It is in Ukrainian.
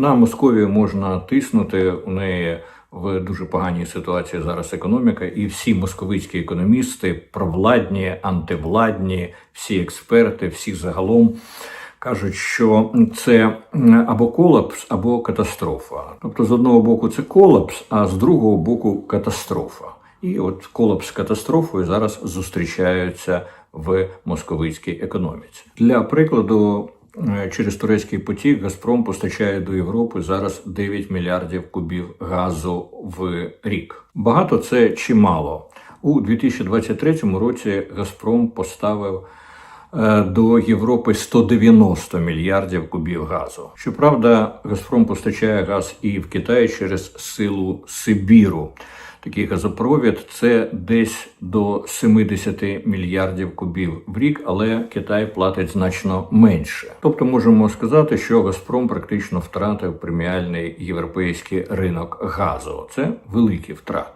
На Московію можна тиснути у неї. В дуже поганій ситуації зараз економіка, і всі московицькі економісти, провладні, антивладні, всі експерти, всі загалом кажуть, що це або колапс, або катастрофа. Тобто, з одного боку, це колапс, а з другого боку катастрофа. І от колапс з катастрофою зараз зустрічаються в московицькій економіці. Для прикладу, через турецький потік Газпром постачає до Європи зараз 9 мільярдів кубів газу в рік. Багато це чи мало? У 2023 році Газпром поставив е, до Європи 190 мільярдів кубів газу. Щоправда, Газпром постачає газ і в Китай через силу Сибіру. Такий газопровід це десь до 70 мільярдів кубів в рік, але Китай платить значно менше. Тобто можемо сказати, що Газпром практично втратив преміальний європейський ринок газу. Це великі втрати.